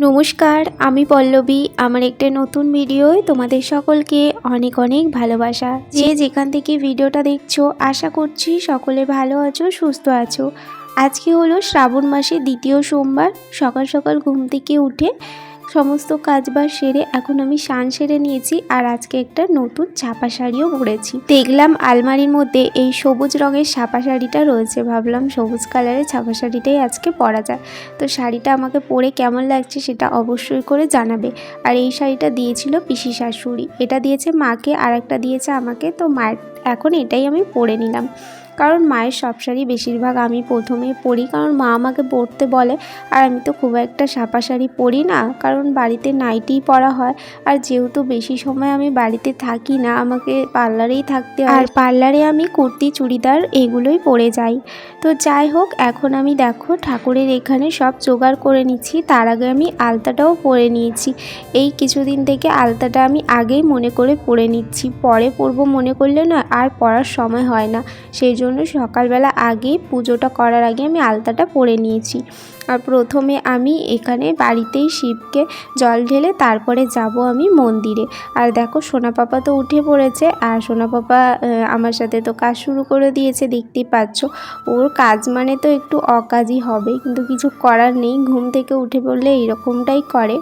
নমস্কার, আমি পল্লবী। আমার একটা নতুন ভিডিওয় তোমাদের সকলকে অনেক অনেক ভালোবাসা। যে যেখান থেকে ভিডিওটা দেখছ, আশা করছি সকলে ভালো আছো, সুস্থ আছো। আজকে হলো শ্রাবণ মাসে দ্বিতীয় সোমবার। সকাল সকাল ঘুম থেকে উঠে সমস্ত কাজবাজ সেরে এখন আমি স্নান সেরে নিয়েছি আর আজকে একটা নতুন ছাপা শাড়িও পরেছি। দেখলাম আলমারির মধ্যে এই সবুজ রঙের ছাপা শাড়িটা রয়েছে। ভাবলাম সবুজ কালারের ছাপা শাড়িটাই আজকে পরা যায় তো শাড়িটা আমাকে পরে কেমন লাগছে সেটা অবশ্যই করে জানাবে। আর এই শাড়িটা দিয়েছিল পিসি শাশুড়ি। এটা দিয়েছে মাকে আর একটা দিয়েছে আমাকে। তো মায়ের, এখন এটাই আমি পরে নিলাম। কারণ মায়ের সব শাড়ি বেশিরভাগ আমি প্রথমে পরি, কারণ মা আমাকে পরতে বলে। আর আমি তো খুব একটা সাপা শাড়ি পরি না, কারণ বাড়িতে নাইটিই পরা হয়। আর যেহেতু বেশি সময় আমি বাড়িতে থাকি না, আমাকে পার্লারেই থাকতে আর পার্লারে আমি কুর্তি, চুড়িদার এগুলোই পরে যাই। তো যাই হোক, এখন আমি দেখো ঠাকুরের এখানে সব জোগাড় করে নিচ্ছি। তার আগে আমি আলতাটাও পরে নিয়েছি। এই কিছুদিন থেকে আলতাটা আমি আগেই মনে করে পরে নিচ্ছি। পরে পরবো মনে করলে না আর পরার সময় হয় না। সেই জন্য সকালবেলা আগেই পুজোটা করার আগে আমি আলতাটা পরে নিয়েছি। আর প্রথমে আমি এখানে বাড়িতেই শিবকে জল ঢেলে তারপরে যাব আমি মন্দিরে। আর দেখো সোনা পাপা তো উঠে পড়েছে, আর সোনা পাপা আমার সাথে তো কাজ শুরু করে দিয়েছে, দেখতেই পাচ্ছ। ওর কাজ মানে তো একটু অকাজই হবে, কিন্তু কিছু করার নেই, ঘুম থেকে উঠে পড়লে এইরকমটাই করে।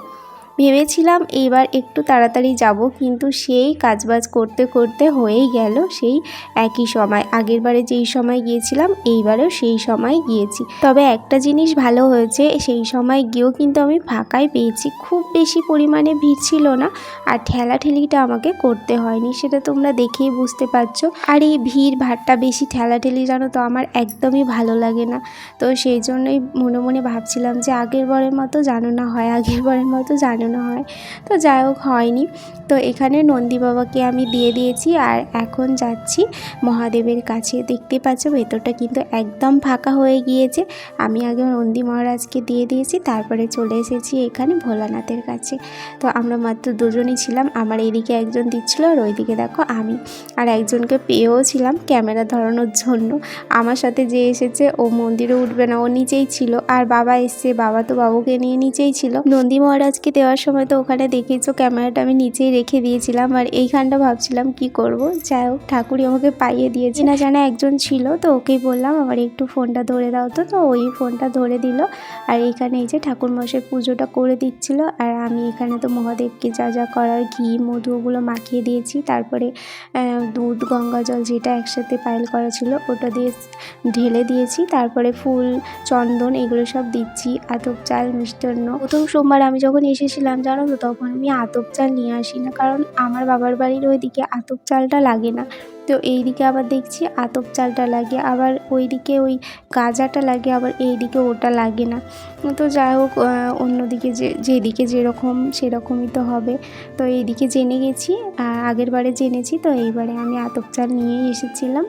ভেবেছিলাম এইবার একটু তাড়াতাড়ি যাব, কিন্তু সেই কাজবাজ করতে করতে হয়েই গেল সেই একই সময়। আগের বারে যেই সময় গিয়েছিলাম, এইবারেও সেই সময় গিয়েছি। তবে একটা জিনিস ভালো হয়েছে, সেই সময় গিয়েও কিন্তু আমি ফাঁকাই পেয়েছি। খুব বেশি পরিমাণে ভিড় ছিল না, আর ঠেলাঠেলিটা আমাকে করতে হয়নি, সেটা তোমরা দেখেই বুঝতে পারছ। আর এই ভিড় ভাড়টা বেশি ঠেলাঠেলি জানো তো, আমার একদমই ভালো লাগে না। তো সেই জন্যই মনে মনে ভাবছিলাম যে আগের বারের মতো জানো না, হয় আগের বারের মতো জানানো হয়। তো যাই হোক, হয়নি। তো এখানে নন্দী বাবাকে আমি দিয়ে দিয়েছি আর এখন যাচ্ছি মহাদেবের কাছে। দেখতে পাচ্ছ, ভেতরটা কিন্তু একদম ফাঁকা হয়ে গিয়েছে। আমি আগে নন্দী মহারাজকে দিয়ে দিয়েছি, তারপরে চলে এসেছি এখানে ভোলানাথের কাছে। তো আমরা মাত্র দুজনই ছিলাম, আমার এদিকে একজন দিচ্ছিল আর ওইদিকে দেখো আমি। আর একজনকে পেয়েও ছিলাম ক্যামেরা ধরানোর জন্য। আমার সাথে যে এসেছে, ও মন্দিরে উঠবে না, ও নিচেই ছিল। আর বাবা এসছে, বাবা তো বাবুকে নিয়ে নিচেই ছিল। নন্দী মহারাজকে দেওয়ার সময় তো ওখানে দেখেছ ক্যামেরাটা আমি নিচেই রেখে দিয়েছিলাম আর এইখানটা ভাবছিলাম কি করব। যাই হোক, ঠাকুরই আমাকে পাইয়ে দিয়েছে। না জানা একজন ছিল তো, ওকেই বললাম আমার একটু ফোনটা ধরে দাও তো। তো ওই ফোনটা ধরে দিল আর এখানে এই যে ঠাকুর মশাই পুজোটা করে দিচ্ছিল আর আমি এখানে তো মহাদেবকে যা যা করার ঘি, মধু ওগুলো মাখিয়ে দিয়েছি। তারপরে দুধ, গঙ্গা জল যেটা একসাথে পাইল করা ছিল ওটা দিয়ে ঢেলে দিয়েছি। তারপরে ফুল, চন্দন এগুলো সব দিচ্ছি, আতপ চাল, মিষ্টান্ন। প্রথম সোমবার আমি যখন এসেছিলাম জানো তো, তখন আমি আতপ চাল নিয়ে আসি না, কারণ আমার বাবার বাড়ির ওইদিকে আতপ চালটা লাগে না। তো এইদিকে আবার দেখছি আতপ চালটা লাগে, আবার ওইদিকে ওই গাজাটা লাগে, আবার এইদিকে ওটা লাগে না। তো যাই হোক অন্যদিকে যে, যেদিকে যেরকম, সেরকমই তো হবে। তো এইদিকে জেনে গেছি আগের বারে জেনেছি, তো এইবারে আমি আতপ চাল নিয়েই এসেছিলাম।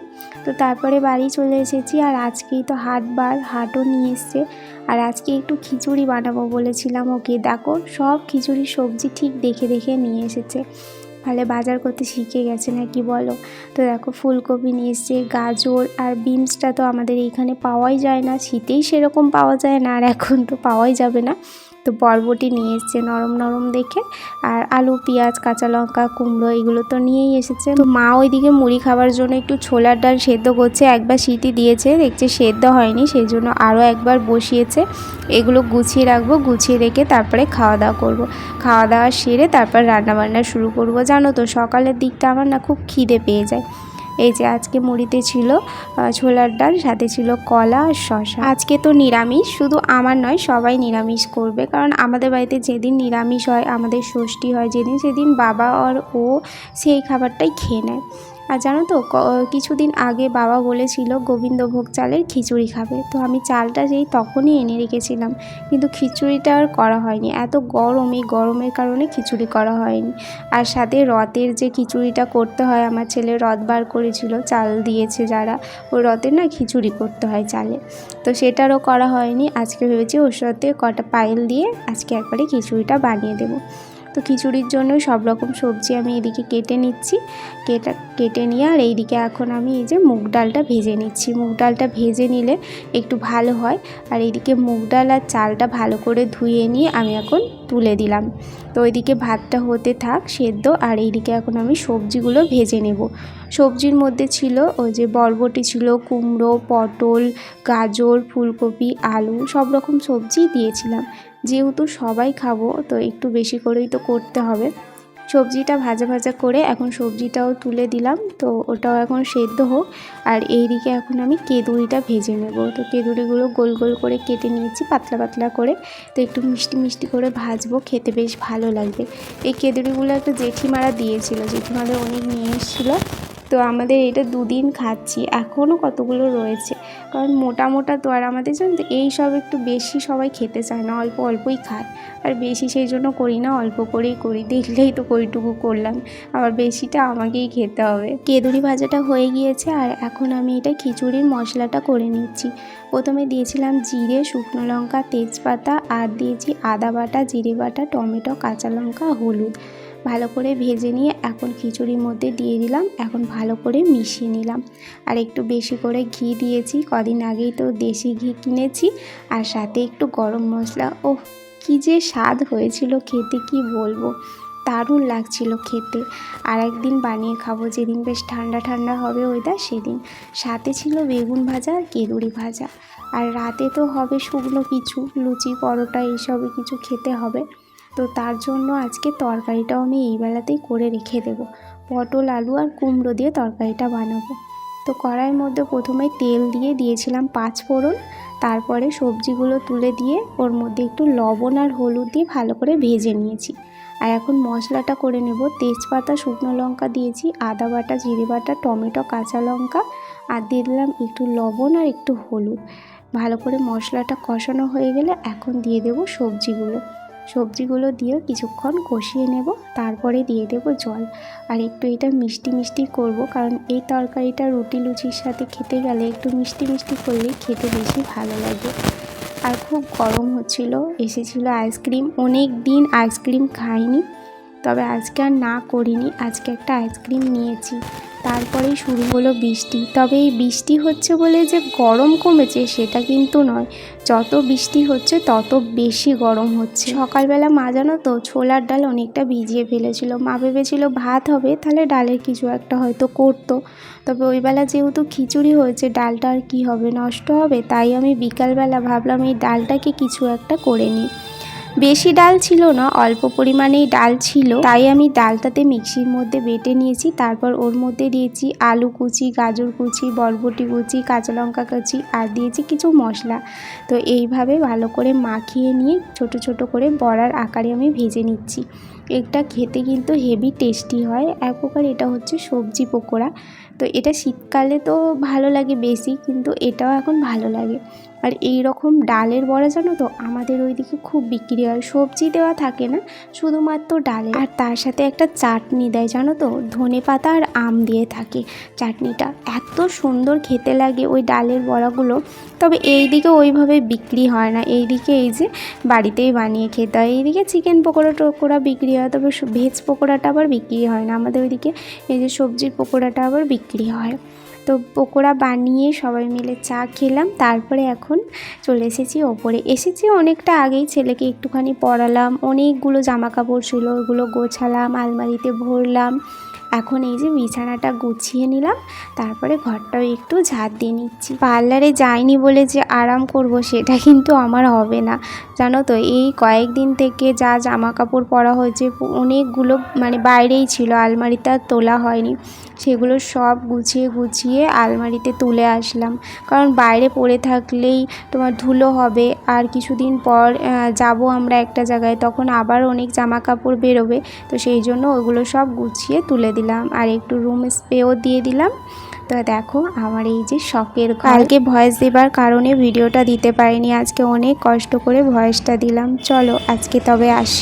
তো তারপরে বাড়ি চলে এসেছি, আর আজকেই তো হাট বার, হাটও নিয়ে এসছে। আর আজকে একটু খিচুড়ি বানাবো বলেছিলাম। ওকে দেখো, সব খিচুড়ি সবজি ঠিক দেখে দেখে নিয়ে এসেছে। তাহলে বাজার করতে শিখে গেছে না কি বলো? তো দেখো, ফুলকপি নিয়ে এসছে, গাজর আর বিনসটা তো আমাদের এইখানে পাওয়াই যায় না। শীতেই সেরকম পাওয়া যায় না আর এখন তো পাওয়াই যাবে না। তো বরবটি নিয়ে এসছে নরম নরম দেখে। আর আলু, পেঁয়াজ, কাঁচা লঙ্কা, কুমড়ো এগুলো তো নিয়েই এসেছে। তো মা ওইদিকে মুড়ি খাবার জন্য একটু ছোলার ডাল সেদ্ধ করছে, একবার সিটি দিয়েছে, দেখছে সেদ্ধ হয়নি সেই জন্য আরও একবার বসিয়েছে। এগুলো গুছিয়ে রাখব, গুছিয়ে রেখে তারপরে খাওয়া দাওয়া করব। খাওয়া দাওয়া সেরে তারপর রান্না বান্না শুরু করব। জানো তো, সকালের দিকটা আমার না খুব খিদে পেয়ে যায়। এই যে আজকে মুড়িতে ছিল ছোলার ডাল, সাথে ছিল কলা আর শশা আজকে তো নিরামিষ, শুধু আমার নয়, সবাই নিরামিষ করবে। কারণ আমাদের বাড়িতে যেদিন নিরামিষ হয়, আমাদের ষষ্ঠী হয়, যেদিন সেদিন বাবা আর ও সেই খাবারটাই খেয়ে নেয়। আর জানো তো কিছুদিন আগে বাবা বলেছিল গোবিন্দভোগ চালের খিচুড়ি খাবে। তো আমি চালটা যেই তখনই এনে রেখেছিলাম, কিন্তু খিচুড়িটা আর করা হয়নি। এত গরম, এই গরমের কারণে খিচুড়ি করা হয়নি। আর সাথে রথের যে খিচুড়িটা করতে হয়, আমার ছেলে রথ বার করেছিল, চাল দিয়েছে যারা। ওই রথের না খিচুড়ি করতে হয় চালে। তো সেটারও করা হয়নি। আজকে ভেবেছি ওর সাথে কটা পায়েল দিয়ে আজকে একবারে খিচুড়িটা বানিয়ে দেবো। তো খিচুড়ির জন্য সব রকম সবজি আমি এদিকে কেটে নিচ্ছি। কেটে কেটে নিয়ে আর এইদিকে এখন আমি এই যে মুগ ডালটা ভেজে নিচ্ছি। মুগ ডালটা ভেজে নিলে একটু ভালো হয়। আর এইদিকে মুগ ডাল আর চালটা ভালো করে ধুয়ে নিয়ে আমি এখন তুলে দিলাম। তো ওইদিকে ভাতটা হতে থাক, সেদ্ধ, আর এইদিকে এখন আমি সবজিগুলো ভেজে নেব। সবজির মধ্যে ছিল ওই যে বরবটি ছিল, কুমড়ো, পটল, গাজর, ফুলকপি, আলু সব রকম সবজি দিয়েছিলাম। যেহেতু সবাই খাব, তো একটু বেশি করেই তো করতে হবে। সবজিটা ভাজা ভাজা করে এখন সবজিটাও তুলে দিলাম, তো ওটাও এখন সেদ্ধ হোক। আর এই দিকে এখন আমি কেঁদুরিটা ভেজে নেব। তো কেঁদুরিগুলো গোল গোল করে কেটে নিয়েছি, পাতলা পাতলা করে। তো একটু মিষ্টি মিষ্টি করে ভাজবো, খেতে বেশ ভালো লাগবে। এই কেদুরিগুলো একটা জেঠিমারা দিয়েছিল, জেঠিমারা অনেক নিয়ে এসেছিল। তো আমাদের এটা দুদিন খাচ্ছি, এখনও কতগুলো রয়েছে? কারণ মোটা মোটা তো আর আমাদের জন্য তো, এই সব একটু বেশি সবাই খেতে চায় না, অল্প অল্পই খায়। আর বেশি সেই জন্য করি না, অল্প করেই করি। দেখলেই তো কইটুকু করলাম, আবার বেশিটা আমাকেই খেতে হবে। কেঁদুরি ভাজাটা হয়ে গিয়েছে, আর এখন আমি এটা খিচুড়ির মশলাটা করে নিচ্ছি। প্রথমে দিয়েছিলাম জিরে, শুকনো লঙ্কা, তেজপাতা, আর দিয়েছি আদা বাটা, জিরে বাটা, টমেটো, কাঁচা লঙ্কা, হলুদ। ভালো করে ভেজে নিয়ে এখন খিচুড়ির মধ্যে দিয়ে দিলাম। এখন ভালো করে মিশিয়ে নিলাম। আর একটু বেশি করে ঘি দিয়েছি। কদিন আগেই তো দেশি ঘি কিনেছি। আর সাথে একটু গরম মশলা। ও কী যে স্বাদ হয়েছিল খেতে, কি বলব? দারুণ লাগছিল খেতে। আর একদিন বানিয়ে খাব। যেদিন বেশ ঠান্ডা ঠান্ডা হবে ওইটা সেদিন। সাথে ছিল বেগুন ভাজা আর কেদুরি ভাজা। আর রাতে তো হবে শুকনো কিছু। লুচি, পরোটা এইসবই কিছু খেতে হবে। তো তার জন্য আজকে তরকারিটাও আমি এই বেলাতেই করে রেখে দেবো। পটল, আলু আর কুমড়ো দিয়ে তরকারিটা বানাবো। তো কড়াইয়ের মধ্যে প্রথমে তেল দিয়ে দিয়েছিলাম পাঁচ ফোড়ন, তারপরে সবজিগুলো তুলে দিয়ে ওর মধ্যে একটু লবণ আর হলুদ দিয়ে ভালো করে ভেজে নিয়েছি। আর এখন মশলাটা করে নেব। তেজপাতা, শুকনো লঙ্কা দিয়েছি, আদা বাটা, জিরে বাটা, টমেটো, কাঁচা লঙ্কা আর দিয়ে দিলাম একটু লবণ আর একটু হলুদ। ভালো করে মশলাটা কষানো হয়ে গেলে এখন দিয়ে দেবো সবজিগুলো। সবজিগুলো দিয়ে কিছুক্ষণ কষিয়ে নেব, তারপরে দিয়ে দেব জল। আর একটু এটা মিষ্টি মিষ্টি করব, কারণ এই তরকারিটা রুটি লুচির সাথে খেতে গেলে একটু মিষ্টি মিষ্টি করলেই খেতে বেশি ভালো লাগে। আর খুব গরম হচ্ছিল, এসেছিল আইসক্রিম। অনেক দিন আইসক্রিম খাইনি, তবে আজকে আর না করিনি, আজকে একটা আইসক্রিম নিয়েছি। তারপরেই শুরু হলো বৃষ্টি। তবে এই বৃষ্টি হচ্ছে বলে যে গরম কমেছে সেটা কিন্তু নয়। যত বৃষ্টি হচ্ছে, তত বেশি গরম হচ্ছে। সকালবেলা মা জানো তো, ছোলার ডাল অনেকটা ভিজিয়ে ফেলেছিল। মা ভেবেছিল, ভাত হবে, তাহলে ডালের কিছু একটা হয়তো করতো। তবে ওই বেলা যেহেতু খিচুড়ি হয়েছে, ডালটা আর কী হবে? নষ্ট হবে? তাই আমি বিকালবেলা ভাবলাম এই ডালটাকে কিছু একটা করে নিই। বেশি ডাল ছিল না, অল্প পরিমাণেই ডাল ছিল। তাই আমি ডালটাতে মিক্সির মধ্যে বেটে নিয়েছি। তারপর ওর মধ্যে দিয়েছি আলু কুচি, গাজর কুচি, বরবটি কুচি, কাঁচা লঙ্কা কুচি আর দিয়েছি কিছু মশলা। তো এইভাবে ভালো করে মাখিয়ে নিয়ে ছোট ছোট করে বড়ার আকারে আমি ভেজে নিচ্ছি। এটা খেতে কিন্তু হেভি টেস্টি হয়। এক প্রকার এটা হচ্ছে সবজি পকোড়া। তো এটা শীতকালে তো ভালো লাগে বেশি, কিন্তু এটাও এখন ভালো লাগে। আর এই রকম ডালের বড়া জানো তো, আমাদের ওইদিকে খুব বিক্রি হয়। সবজি দেওয়া থাকে না, শুধুমাত্র ডালে। আর তার সাথে একটা চাটনি দেয় জানো তো, ধনে পাতা আর আম দিয়ে থাকে চাটনিটা। এত সুন্দর খেতে লাগে ওই ডালের বড়াগুলো। তবে এই দিকে ওইভাবে বিক্রি হয় না। এই দিকে এই যে বাড়িতেই বানিয়ে খেতে হয়। এইদিকে চিকেন পকোড়া টকোড়া বিক্রি হয়, তবে ভেজ পকোড়াটা আবার বিক্রি হয় না। আমাদের ওইদিকে এই যে সবজির পকোড়াটা আবার বিক্রি হয়। তো পকোড়া বানিয়ে সবাই মিলে চা খেলাম। তারপরে এখন চলে এসেছি ওপরে। এসেছি অনেকটা আগেই ছেলেকে একটুখানি পড়ালাম। অনেকগুলো জামা কাপড় ছিল, ওগুলো গোছালাম, আলমারিতে ভরলাম। এখন এই যে বিছানাটা গুছিয়ে নিলাম। তারপরে ঘরটাও একটু ঝাড় দিয়ে নিচ্ছি। পার্লারে যাইনি বলে যে আরাম করব সেটা কিন্তু আমার হবে না। জানো তো, এই কয়েকদিন থেকে যা জামা কাপড় পরা হয়েছে, অনেকগুলো মানে বাইরেই ছিল, আলমারিতে আর তোলা হয়নি। সেগুলো সব গুছিয়ে গুছিয়ে আলমারিতে তুলে আসলাম। কারণ বাইরে পড়ে থাকলেই তোমার ধুলো হবে, আর কিছুদিন পর যাব আমরা একটা জায়গায়, তখন আবার অনেক জামা কাপড় বেরোবে। তো সেই জন্য ওগুলো সব গুছিয়ে তুলে দিলাম। আর একটু রুম স্প্রেও দিয়ে দিলাম। তো দেখো, আমার এই যে শখের কালকে ভয়েস দেবার কারণে ভিডিওটা দিতে পারিনি, আজকে অনেক কষ্ট করে ভয়েসটা দিলাম। চলো, আজকে তবে আসি।